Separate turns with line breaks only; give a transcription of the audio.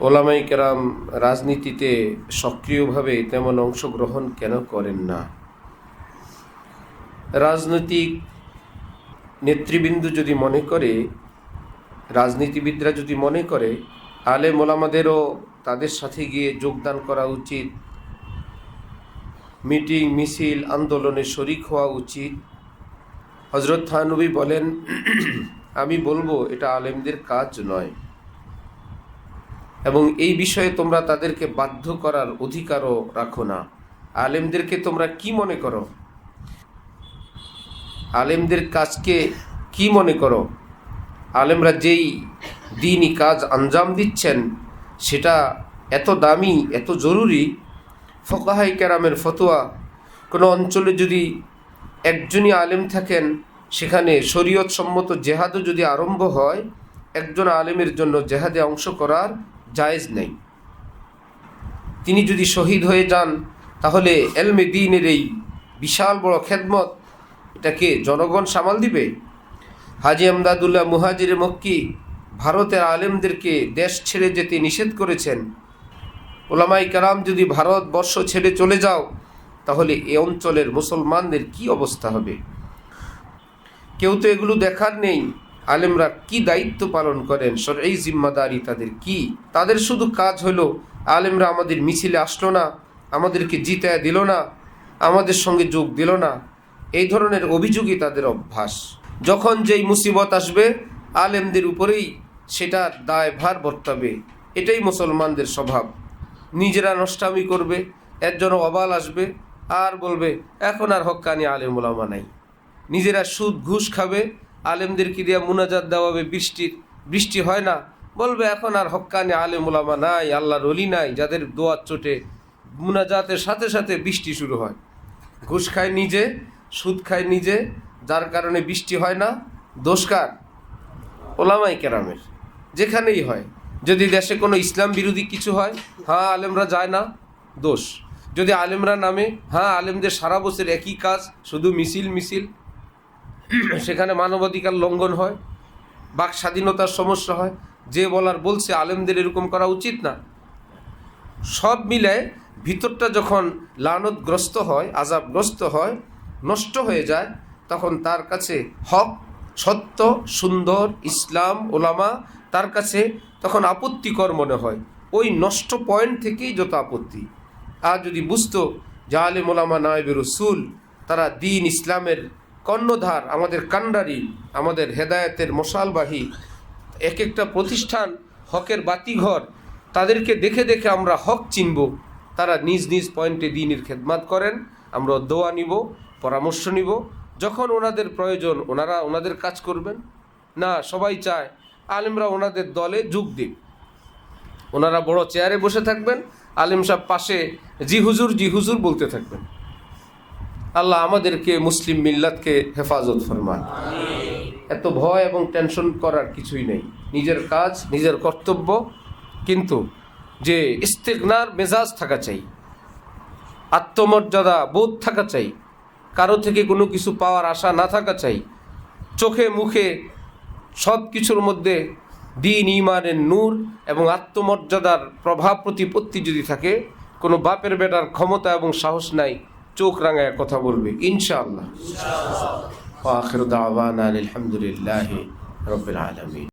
ওলামাই কেরাম রাজনীতিতে সক্রিয়ভাবে তেমন অংশগ্রহণ কেন করেন না? রাজনৈতিক নেতৃবৃন্দ যদি মনে করে, রাজনীতিবিদরা যদি মনে করে, আলেম ওলামাদেরও তাদের সাথে গিয়ে যোগদান করা উচিত, মিটিং, মিছিল, আন্দোলনে শরিক হওয়া উচিত। হজরত থানবী বলেন, আমি বলব, এটা আলেমদের কাজ নয়। এবং এই বিষয়ে তোমরা তাদেরকে বাধ্য করার অধিকারও রাখো না। আলেমদেরকে তোমরা কি মনে করো? আলেমদের কাজকে কি মনে করো? আলেমরা যেই দিনই কাজ আঞ্জাম দিচ্ছেন, সেটা এত দামি, এত জরুরি? ফকাহাই ক্যারামের ফতোয়া, কোনো অঞ্চলে যদি একজনই আলেম থাকেন, সেখানে শরীয়ত সম্মত জেহাদও যদি আরম্ভ হয়, একজন আলেমের জন্য জেহাদে অংশ করার জায়েজ নেই। তিনি যদি শহীদ হয়ে যান, তাহলে এলমে দিনের এই বিশাল বড় খেদমত, এটাকে জনগণ সামাল দিবে? হাজি আমদাদুল্লাহ মুহাজির মক্কি ভারতের আলেমদেরকে দেশ ছেড়ে যেতে নিষেধ করেছেন। ওলামাই কারাম যদি ভারতবর্ষ ছেড়ে চলে যাও, তাহলে এ অঞ্চলের মুসলমানদের কি অবস্থা হবে? কেউ তো এগুলো দেখার নেই। আলেমরা কি দায়িত্ব পালন করেন? এই জিম্মাদারি তাদের কি? তাদের শুধু কাজ হলো, আলেমরা আমাদের মিছিলে আসলো না, আমাদেরকে জিতায় দিল না, আমাদের সঙ্গে যোগ দিল না। এই ধরনের অভিযোগই তাদের অভ্যাস। যখন যেই মুসিবত আসবে, আলেমদের উপরেই সেটার দায় ভার বর্তাবে। এটাই মুসলমানদের স্বভাব। নিজেরা নষ্টামি করবে একজন অবাল আসবে, আর বলবে, এখন আর হক্কানি আলেম ওলামা নাই। নিজেরা সুদ ঘুষ খাবে আলেমদেরকে দিয়ে মুনাজাত দেওয়াবে বৃষ্টির বৃষ্টি হয় না? বলবে, এখন আর হক্কানি আলেম ওলামা নাই, আল্লাহর অলি নাই, যাদের দোয়ার চোটে মুনাজাতের সাথে সাথে বৃষ্টি শুরু হয়। ঘুষ খায় নিজে, সুদ খায় নিজে, যার কারণে বৃষ্টি হয় না। দোষকার ওলামাই কেরামের। যেখানেই হয়। যদি দেশে কোনো ইসলাম বিরোধী কিছু হয় হ্যাঁ আলেমরা যায় না, দোষ। যদি আলেমরা নামে হ্যাঁ আলেমদের সারা বছর একই কাজ, শুধু মিছিল মিছিল সেখানে মানবাধিকার লঙ্ঘন হয়, বাক স্বাধীনতার সমস্যা হয়। যে বলার বলছে, আলেমদের এরকম করা উচিত না। সব মিলায় ভিতরটা যখন লানতগ্রস্ত হয়, আজাবগ্রস্ত হয়, নষ্ট হয়ে যায়, তখন তার কাছে হক, সত্য, সুন্দর, ইসলাম, ওলামা, তার কাছে তখন আপত্তিকর মনে হয়। ওই নষ্ট পয়েন্ট থেকেই যত আপত্তি। আর যদি বুঝতো যে আলেম ওলামা নায়েবের রসুল, তারা দিন ইসলামের কর্ণধার, আমাদের কান্ডারি, আমাদের হেদায়েতের মশালবাহী এক একটা প্রতিষ্ঠান, হকের বাতিঘর, তাদেরকে দেখে দেখে আমরা হক চিনব। তারা নিজ নিজ পয়েন্টে দিনের খেদমাত করেন। আমরা দোয়া নিব, পরামর্শ নিব। যখন ওনাদের প্রয়োজন, ওনারা ওনাদের কাজ করবেন। না, সবাই চায় আলেমরা ওনাদের দলে যোগ দিক। ওনারা বড় চেয়ারে বসে থাকবেন। আলিম সাহেব পাশে, জি হুজুর জি হুজুর বলতে থাকবেন। আল্লাহ আমাদেরকে মুসলিম মিল্লাতকে হেফাজত ফরমান। এত ভয় এবং টেনশন করার কিছুই নেই। নিজের কাজ, নিজের কর্তব্য, কিন্তু যে ইস্তেগনার মেজাজ থাকা চাই, আত্মমর্যাদা বোধ থাকা চাই, কারও থেকে কোনো কিছু পাওয়ার আশা না থাকা চাই, চোখে মুখে সব কিছুর মধ্যে দিন ইমানের নূর এবং আত্মমর্যাদার প্রভাব প্রতিপত্তি যদি থাকে, কোনো বাপের বেটার ক্ষমতা এবং সাহস নাই চোখ রাঙায় কথা বলবে ইনশাআল্লাহ আখির দাওয়ানা আলহামদুলিল্লাহ রবিল আলমী